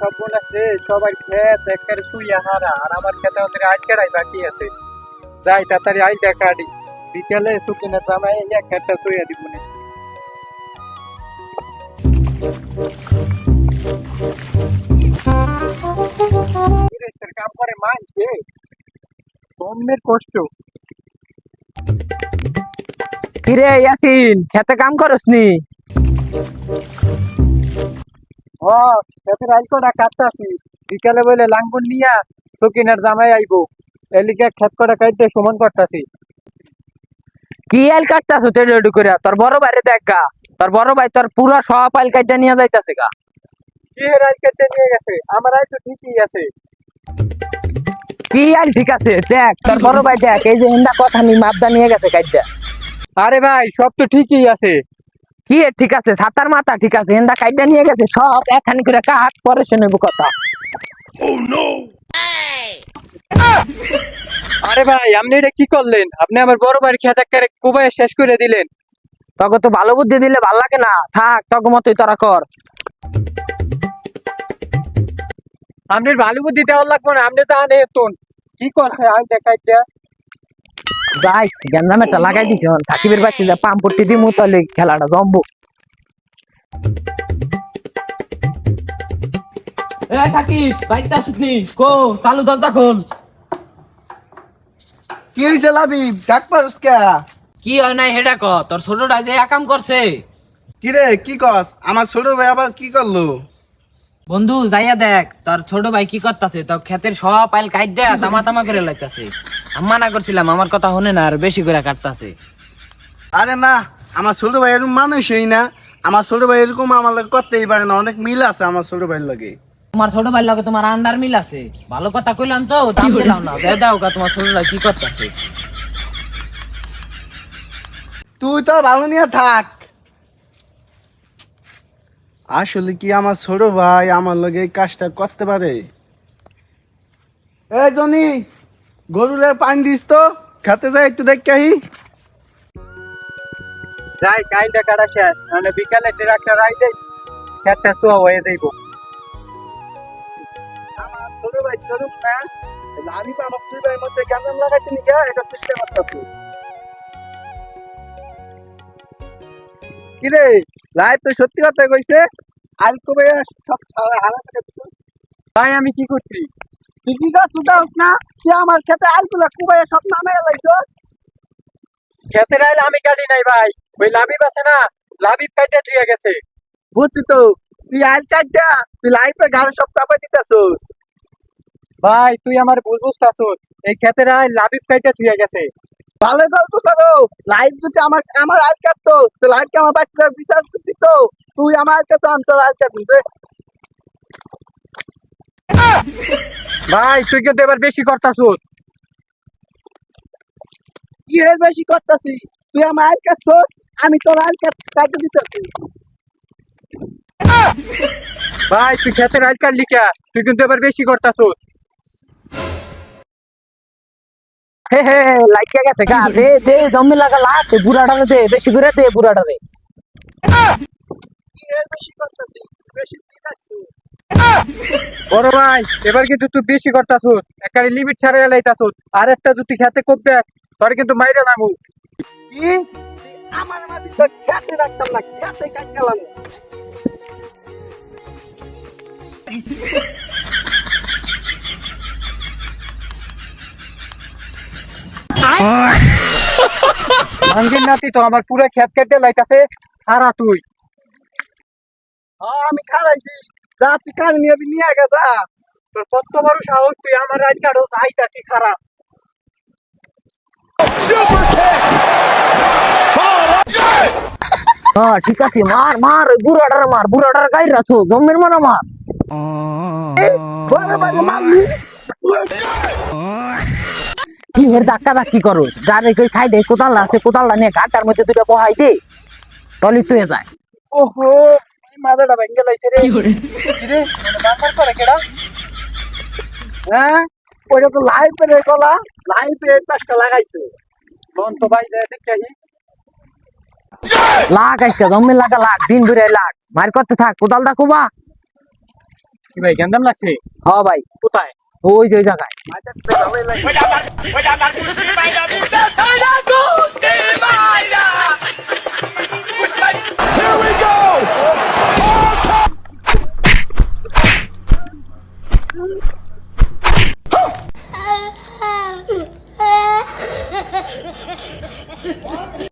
সব বোন সবার ক্ষেত একেবারে শুইয়া হারা। আর আমার খেতে ওদের আজ কেড়াই বাকি আছে। যাই তাড়াতাড়ি আই দেখা আডি। বিকেলে সুকিনের জামাই এক খেতটা শুইয়া দিব না। কাম করে মানছে কমের কষ্ট। কিরে ইয়াসিন খেতে কাম করস নি ও খেতের আজ কটা কাটতাছি বিকেলে বলে লাঙ্গুন নিয়া সুকিনের জামাই আইবো। এলিকে খেত কটা কাটতে সমান করতাছি কি আইল কাটতাছ তেল রেডি করে তোর বড় ভাইরে দেখ গা। তোর বড় ভাই তোর পুরো সব আইল কাটটা নিয়ে যাইতাছে গা। কি আজ কাটতে নিয়ে গেছে? আমার আজ তো ঠিকই আছে। কি আইল ঠিক আছে? দেখ তোর বড় ভাই দেখ এই যে হিন্দা কথা নি মাপদা নিয়ে গেছে কাটটা আরে ভাই সব তো ঠিকই আছে। কি? ঠিক আছে সাতার মাথা ঠিক আছে হিন্দা কাটটা নিয়ে গেছে সব এখানি করে কাট পরে সে নেব কথা। আরে ভাই আপনি এটা কি করলেন? আপনি আমার বড় বাড়ি খেত একেবারে কোবাই শেষ করে দিলেন। তোকে তো ভালো বুদ্ধি দিলে ভালো লাগে না। থাক তোকে মতোই তোরা কর। আপনার ভালো বুদ্ধি দেওয়ার লাগবে না আপনি তো আনে তোন কি করছে আজ দেখাইতে যাই একটা লাগাই দিছি হন। সাকিবের বাচ্চা যা পাম্পটি দিমু তাহলে খেলাটা জমবো। এ সাকিব বাইকটা আসুতনি কো চালু দরজা খোল। কি হয়েছে লাবিব ডাক পারস কে? কি হয় নাই হেডা ক? তোর ছোটটা যে একাম করছে। কি রে কি কস? আমার ছোট ভাই আবার কি করল? বন্ধু যাইয়া দেখ তোর ছোট ভাই কি করতেছে? তোর ক্ষেতের সব আইল কাট দেয়া তামা তামা করে লাইতাছে। আমি মানা করছিলাম আমার কথা শুনে না আর বেশি করে কাটতাছে। আরে না আমার ছোট ভাই এরকম মানুষই না। আমার ছোট ভাই এরকম আমার লাগে করতেই পারে না অনেক মিল আছে আমার ছোট ভাইয়ের লগে। তোমার ছোট ভাইয়ের লগে তোমার আন্ডার মিল আছে। ভালো কথা কইলাম তো দাম দিলাম না। দে দাও কা তোমার ছোট ভাই কি করতেছে? তুই তো ভালো নিয়ে থাক। আসলে কি আমার ছোট ভাই আমার লগে এই কাজটা করতে পারে? এ জনি গরুরে পানি দিস তো খেতে যাই একটু দেখে আহি। যাই কাইটা কাটা শেষ মানে বিকালে ট্রাক্টর আই দেই খেতটা শোয়া হয়ে দেব আমার ছোট ভাই চলুক না আমি তো আমার দুই ভাইয়ের মধ্যে কেমন লাগাইতে নি গা এটা চেষ্টা করতেছি কিরে লাইফ তো সত্যি কথা কইছে আল কবে সব হারা ভাই আমি কি করছি? তুই কি গাছ উঠাস না তুই আমার খেতে আলগুলা কুবাই সব নামে লাইছ। খেতের আইলে আমি কাটি নাই ভাই ওই লাবিব আছে না লাবিব কাটতে দিয়ে গেছে। বুঝছি তো তুই আল কাটটা তুই লাইফে গাড়ি সব চাপাই দিতেছস। ভাই তুই আমার ভুল বুঝতাছস এই খেতে আইল লাবিব কাটতে দিয়ে গেছে। ভালো গল্প করো। লাইফ যদি আমার আমার আল কাটতো তো লাইফকে আমার বাচ্চা বিচার দিত। তুই আমার কাছে আমি তোর আল কাটুন ভাই তুই কিন্তু এবার বেশি করতাছস। কি এর বেশি করতাছি? তুই আমার আল কাটছস আমি তোর আল কাটতে দিতেছি। ভাই তুই খেতের আইল কাটলি কে? তুই কিন্তু এবার বেশি করতাছস। হে হে লাইকা গেছে গা। দে দে জমি লাগা লাগ বুড়াটারে দে বেশি করে দে করতেছি ঠিক আছে বড় ভাই এবার কিন্তু তুই বেশি করতাছস। একারে লিমিট ছাড়া লাইতাছস। আর একটা যদি খেতে কোপ দেখ তোর কিন্তু মাইরে নামু। কি? আমার তো খেতে রাখতাম না খেতে কাট গেলাম ভাঙ্গির নাতি তো আমার পুরো খেত কেটে লাইতাছে হারা তুই। আমি খারাইছি। যা তুই কাজ নিয়ে নিয়ে গে যা। তোর কত বড় সাহস তুই আমার রাজ কাটো আইতাছি খারাপ হ্যাঁ ঠিক আছে মার মার ওই বুড়াটারে মার বুড়াটারে গাই রাখো জমির মারা মার মারলি? হের ধাক্কা ধাক্কি করস। গাড়ি কই সাইডে কোদাল আছে কোদালটা নিয়ে ঘাটার মধ্যে দুটো বহাই দে তলি তুই যায় ওহো এই মাথাটা ভেঙে লাইছে রে। রে বারবার করে কেডা? হ্যাঁ? ওটা তো লাইফে রে কলা লাইফে এই পাঁচটা লাগাইছে। কোন তো ভাই যায় দেখি জমি লাগা লাগ দিন ঘুরে লাগ। মার করতে থাক কোদালটা কুবা। কি ভাই গেন্দাম লাগছে? হ ভাই। কোথায়? 我会就这样改。回 thời này.